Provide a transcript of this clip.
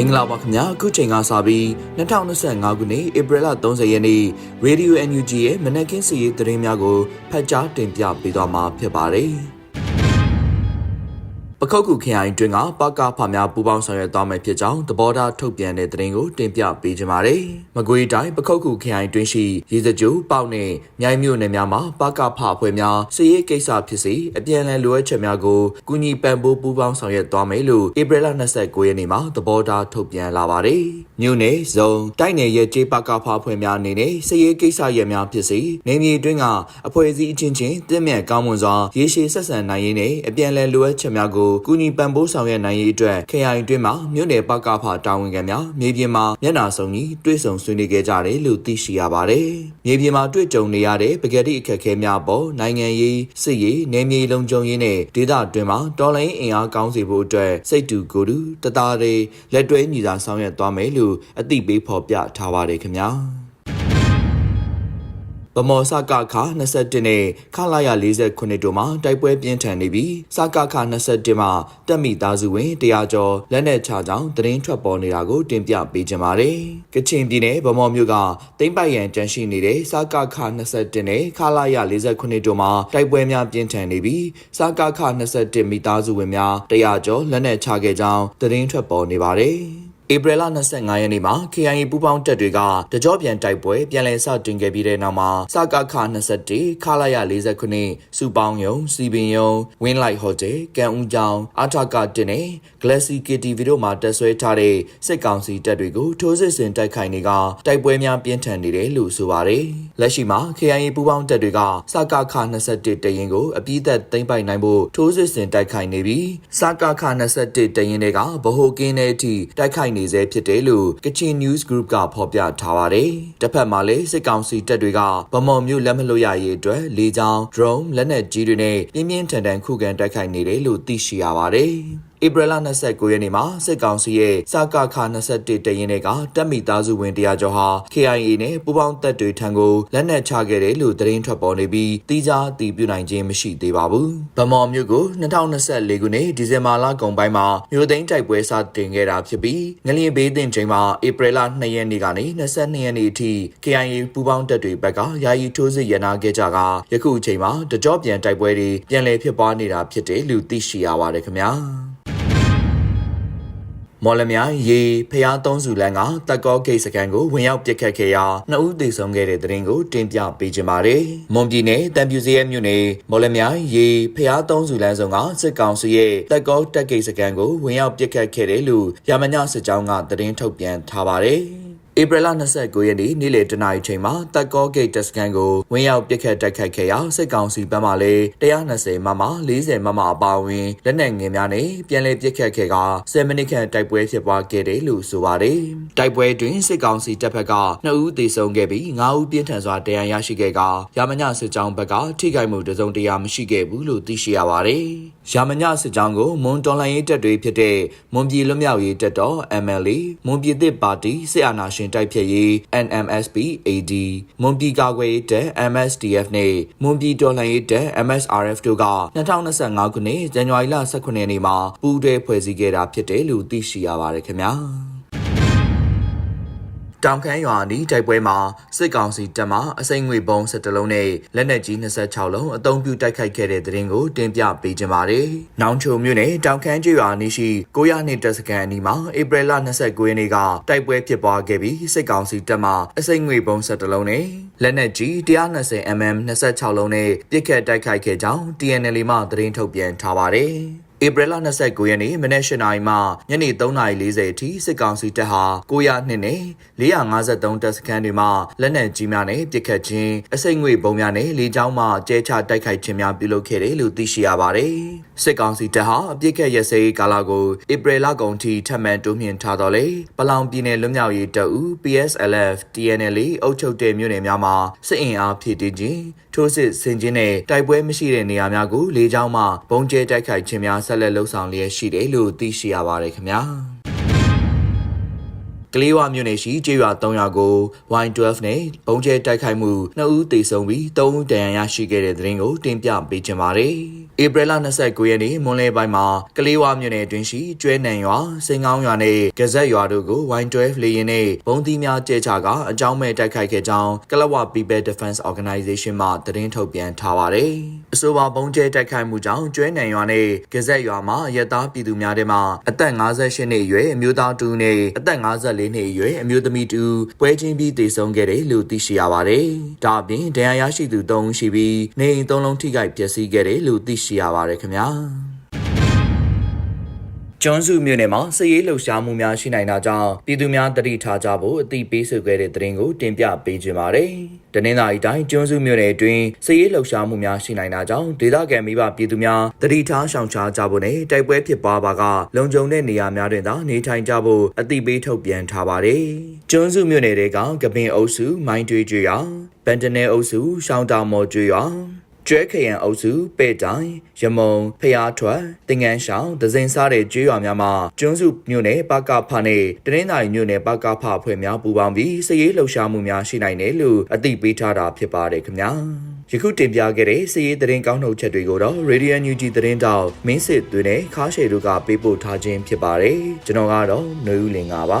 င်္ဂလာပါခင်ဗျာအခုချိန်ကစပြီး2025ခုနှစ်ဧပြီလ30ရက်နေ့ Radio NUG ရဲ့မနက်ခင်းစီးရီးသတင်းများကိုဖတ်ကြားတင်ပြပေးသွားမှာဖြစ်ပါတယ် ပခောက်ကူခရိုင်တွင်ကပကဖများပူပေါင်းဆောင်ရွက်သွားမယ်ဖြစ်ကြောင်းသဘောထားထုတ်ပြန်တဲ့သတင်းကိုတင်ပြပေးကြပါမယ်။မကွေးတိုင်းပခောက်ကူခရိုင်တွင်ရှိရေစကြိုပေါက်နဲ့မြိုင်မြို့နယ်များမှာပကဖအဖွဲ့များစီရေးကိစ္စဖြစ်စီအပြန်အလှန်လိုအပ်ချက်များကိုကူညီပံ့ပိုးပူပေါင်းဆောင်ရွက်သွားမယ်လို့ဧပြီလ29ရက်နေ့မှာသဘောထားထုတ်ပြန်လာပါတယ်။မြို့နယ်ဇုံတိုက်နယ်ရဲ့ကျေးပကဖအဖွဲ့များအနေနဲ့စီရေးကိစ္စရများဖြစ်စီနေမြေတွင်းကအဖွဲ့အစည်းအချင်းချင်းတင့်မြတ်ကောင်းမွန်စွာရေရှည်ဆက်ဆံနိုင်ရင်းနဲ့အပြန်အလှန်လိုအပ်ချက်များကိုကူညီပံ့ပိုးဆောင်ရွက်နိုင်ရေးအတွက်ခရိုင်တွင်းမှာမြို့နယ်ပကဖတာဝန်ခံများမြေပြင်မှာမျက်နှာစုံကြီးတွေ့ဆုံဆွေးနွေးခဲ့ကြတယ်လို့သိရှိရပါတယ်။မြေပြင်မှာတွေ့ကြုံနေရတဲ့ပကတိအခက်အခဲများပေါ်နိုင်ငံရေးစစ်ရေးနယ်မြေလုံခြုံရေးနဲ့ဒေသတွင်းမှာတော်လိုင်းအင်အားကောင်းစေဖို့အတွက်စိတ်တူကိုယ်တူတသားတည်းလက်တွဲညီစာဆောင်ရွက်သွားမယ်လို့အသိပေးဖော်ပြထားပါတယ်ခင်ဗျာ။ ဗမော်စကခ21နဲ့ခလာရ49တို့မှာတိုက်ပွဲပြင်းထန်နေပြီးစကခ21မှာတက်မိသားစုဝင်တရားကျော်လက်နက်ချကြောင်းသတင်းထွက်ပေါ်နေတာကိုတင်ပြပေးကြပါမယ်။ကချင်ပြည်နယ်ဗမော်မြို့ကတိမ့်ပိုက်ရန်ကြန့်ရှိနေတဲ့စကခ21နဲ့ခလာရ49တို့မှာတိုက်ပွဲများပြင်းထန်နေပြီးစကခ21မိသားစုဝင်များတရားကျော်လက်နက်ချခဲ့ကြောင်းသတင်းထွက်ပေါ်နေပါတယ်။ ဧပြီလ25ရက်နေ့မှာ KIA ပူးပေါင်းတပ်တွေကတကြောပြန်တိုက်ပွဲပြန်လည်စတင်ခဲ့ပြီးတဲ့နောက်မှာစကခ21ခလာရ49စူပေါင်းယုံစီပင်ယုံဝင်းလိုက်ဟိုတယ်ကံဦးကျောင်းအထကတင်နဲ့ Glassy KTV တို့မှာတက်ဆွဲထားတဲ့စစ်ကောင်စီတပ်တွေကိုထိုးစစ်ဆင်တိုက်ခိုက်နေကတိုက်ပွဲများပြင်းထန်နေတယ်လို့ဆိုပါတယ်။လက်ရှိမှာ KIA ပူးပေါင်းတပ်တွေကစကခ21တရင်ကိုအပြည့်သက်သိမ်းပိုက်နိုင်ဖို့ထိုးစစ်ဆင်တိုက်ခိုက်နေပြီးစကခ21တရင်တွေကဗဟိုကင်းတဲ့အထိတိုက်ခိုက်နေဆဲဖြစ်တယ်လို့ကချင် News Group ကဖော်ပြထားပါတယ်။တစ်ဖက်မှာလည်းစစ်ကောင်စီတပ်တွေကဗမော်မြို့လက်မလို့ရရေးအတွက်လေကြောင်း drone လက်နက်ကြီးတွေနဲ့ပြင်းပြင်းထန်ထန်ခုခံတိုက်ခိုက်နေတယ်လို့သိရှိရပါတယ်။ ဧပြီလ29ရက်နေ့မှာစစ်ကောင်စီရဲ့စကခ21တရင်တွေကတပ်မိသားစုဝင်တရားကျော်ဟာ KIA နဲ့ပူးပေါင်းတပ်တွေထံကိုလက်နက်ချခဲ့တယ်လို့သတင်းထွက်ပေါ်နေပြီးတိကျအတည်ပြုနိုင်ခြင်းမရှိသေးပါဘူး။ဗမော်မြို့ကို2024ခုနှစ်ဒီဇင်ဘာလကုန်ပိုင်းမှာမြို့သိမ်းတိုက်ပွဲစတင်ခဲ့တာဖြစ်ပြီးငလျင်ဘေးတင်ချိန်မှာဧပြီလ2ရက်နေ့ကနေ22ရက်နေ့အထိ KIA ပူးပေါင်းတပ်တွေဘက်ကယာယီထိုးစစ်ရနာခဲ့ကြကယခုအချိန်မှာတကြောပြန်တိုက်ပွဲတွေပြန်လည်ဖြစ်ပွားနေတာဖြစ်တယ်လို့သိရှိရပါတယ်ခင်ဗျာ။ မော်လမြိုင်ရေဖျားသုံးစုလန်းကတက်ကောဂိတ်စကန်ကိုဝင်ရောက်ပစ်ခတ်ခဲ့ရာနှစ်ဦးသေဆုံးခဲ့တဲ့တဲ့ရင်ကိုတင်ပြပေးကြပါမယ်။မွန်ပြည်နယ်တံပြူစရဲမြို့နယ်မော်လမြိုင်ရေဖျားသုံးစုလန်းဆောင်ကစစ်ကောင်စီရဲ့တက်ကောတက်ဂိတ်စကန်ကိုဝင်ရောက်ပစ်ခတ်ခဲ့တယ်လို့ရမညစစ်ကြောင်းကသတင်းထုတ်ပြန်ထားပါတယ်။ ဧပြီလ29ရက်နေ့နေ့လယ်တနာရီချိန်မှာတက်ကောဂိတ်တက်စကန်ကိုဝင်းရောက်ပစ်ခတ်တိုက်ခိုက်ခဲ့ရာစစ်ကောင်စီဘက်မှလည်း120မမ40မမအပါအဝင်လက်နက်ငယ်များနဲ့ပြန်လည်ပစ်ခတ်ခဲ့က10မိနစ်ခန့်တိုက်ပွဲဖြစ်ပွားခဲ့တယ်လို့ဆိုပါတယ်။တိုက်ပွဲတွင်စစ်ကောင်စီတပ်ဖက်က2ဦးသေဆုံးခဲ့ပြီး9ဦးပြင်းထန်စွာဒဏ်ရာရရှိခဲ့ကရမညစစ်ကြောင်းဘက်ကထိခိုက်မှုတစုံတရာမရှိခဲ့ဘူးလို့သိရှိရပါတယ်။ရမညစစ်ကြောင်းကိုမွန်တော်လှန်ရေးတပ်တွေဖြစ်တဲ့မွန်ပြည်လွတ်မြောက်ရေးတပ်တော် MLA မွန်ပြည်သစ်ပါတီစစ်အာဏာရှင်တိုက်ဖြတ်ရေး NMSP AD မွန်ပြည်ကာကွယ်ရေးတပ် MSDF နဲ့မွန်ပြည်တော်လှန်ရေးတပ် MSRF တို့က2025ခုနှစ်ဇန်နဝါရီလ18ရက်နေ့မှာပူးတွဲဖွဲ့စည်းခဲ့တာဖြစ်တယ်လို့သိရှိရပါတယ်ခင်ဗျာ တောင်ခမ်းရွာနီးတိုက်ပွဲမှာစစ်ကောင်စီတပ်မှအစိမ့်ငွေဘုံ17လုံးနဲ့လက်နက်ကြီး26လုံးအုံပြုတိုက်ခိုက်ခဲ့တဲ့တဲ့ရင်ကိုတင်ပြပေးကြပါမယ်။နောင်ချုံမြို့နယ်တောင်ခမ်းကျွော်နီးရှိ900နှစ်တပ်စခန်းအနီးမှာဧပြီလ29ရက်နေ့ကတိုက်ပွဲဖြစ်ပွားခဲ့ပြီးစစ်ကောင်စီတပ်မှအစိမ့်ငွေဘုံ17လုံးနဲ့လက်နက်ကြီး 120mm 26လုံးနဲ့ပစ်ခတ်တိုက်ခိုက်ခဲ့ကြောင်း TNL မှသတင်းထုတ်ပြန်ထားပါတယ်။ ဧပြီလ29ရက်နေ့မနက်၈နာရီမှညနေ3:40အထိစစ်ကောင်စီတပ်ဟာ902နဲ့453တပ်စခန်းတွေမှာလက်နက်ကြီးများနဲ့ပစ်ခတ်ခြင်းအစိမ့်ငွေပုံများနဲ့လေကြောင်းမှကျဲချတိုက်ခိုက်ခြင်းများပြုလုပ်ခဲ့တယ်လို့သိရှိရပါတယ်။စစ်ကောင်စီတပ်ဟာအပြစ်ခတ်ရစဲကာလကိုဧပြီလကုန်ထိထပ်မံတိုးမြှင့်ထားတော်လေပလောင်ပြည်နယ်လွတ်မြောက်ရေးတပ်ဦး PSLF TNL အုပ်ချုပ်တဲ့မြို့နယ်များမှာစစ်အင်အားဖြည့်တင်းခြင်းထိုးစစ်ဆင်ခြင်းနဲ့တိုက်ပွဲမရှိတဲ့နေရာများကိုလေကြောင်းမှပုံကျဲတိုက်ခိုက်ခြင်းများဆက်လက်လှုပ်ဆောင်လျက်ရှိတယ်လို့သိရှိရပါတယ်ခင်ဗျာကလေးဝမြို့နယ်ရှိကျေးရွာ3ရွာကို Y12 နဲ့ဘုံကျဲတိုက်ခိုက်မှု2ဦးသေဆုံးပြီး3ဦးဒဏ်ရာရရှိခဲ့တဲ့တဲ့ရင်ကိုတင်ပြပေးချင်ပါတယ်။ ဧပြီလ29ရက်နေ့မွန်းလယ်ပိုင်းမှာကလေးဝမြို့နယ်အတွင်းရှိကျွဲနံရွာစင်ကောင်းရွာနဲ့ကဇက်ရွာတို့ကို Y12 လေယာဉ်နဲ့ဘုံသီးများကျဲချကအကြောင်းမဲ့တိုက်ခိုက်ခဲ့ကြောင်းကလဝ People Defense Organization မှသတင်းထုတ်ပြန်ထားပါတယ်။အဆိုပါဘုံကျဲတိုက်ခိုက်မှုကြောင့်ကျွဲနံရွာနဲ့ကဇက်ရွာမှာရဲသားပြည်သူများထဲမှာအသက်58နှစ်အရွယ်အမျိုးသားတူနဲ့အသက်54နှစ်အရွယ်အမျိုးသမီးတူပွဲချင်းပြီးတည်ဆုံခဲ့တယ်လို့သိရှိရပါတယ်။ဒါအပြင်ဒဏ်ရာရရှိသူ3ဦးရှိပြီးနေအိမ်3လုံးထိခိုက်ပျက်စီးခဲ့တယ်လို့သိရှိရပါတယ်ခင်ဗျာကျွန်းစုမြို့နယ်မှာစည်ရေးလှုပ်ရှားမှုများရှိနိုင်တာကြောင့်ပြည်သူများတတိထားကြဖို့အသိပေးဆိုခဲ့တဲ့သတင်းကိုတင်ပြပေးခြင်းပါတယ်။တနင်္လာရီတိုင်းကျွန်းစုမြို့နယ်အတွင်းစည်ရေးလှုပ်ရှားမှုများရှိနိုင်တာကြောင့်ဒေသခံမိဘပြည်သူများတတိထားရှောင်ရှားကြဖို့နဲ့တိုက်ပွဲဖြစ်ပွားပါကလုံခြုံတဲ့နေရာများတွင်သာနေထိုင်ကြဖို့အသိပေးထုတ်ပြန်ထားပါတယ်။ကျွန်းစုမြို့နယ်တွေကကပင်အုပ်စုမိုင်းတွေးကျွော်ဗန်တနယ်အုပ်စုရှောင်းတောင်မော်ကျွော် ကျွဲခရံအုပ်စုပဲ့တိုင်ရမုံဖျားထွက်တင်ငန်းရှောင်းဒဇင်စားတဲ့ကျွေးရွာများမှာကျွန်းစုမြို့နယ်ပကဖနဲ့တနင်္သာရီမြို့နယ်ပကဖအဖွဲ့များပူးပေါင်းပြီးစည်ရေးလှုပ်ရှားမှုများရှိနိုင်တယ်လို့အသိပေးထားတာဖြစ်ပါတယ်ခင်ဗျာယခုတင်ပြခဲ့တဲ့စည်ရေးသတင်းကောင်းထုတ်ချက်တွေကိုတော့ Radio NUG သတင်းတောက်မင်းစစ်သွင်းနဲ့ခါရှေတို့ကပေးပို့ထားခြင်းဖြစ်ပါတယ်ကျွန်တော်ကတော့ຫນွေဦးလင်ပါပါ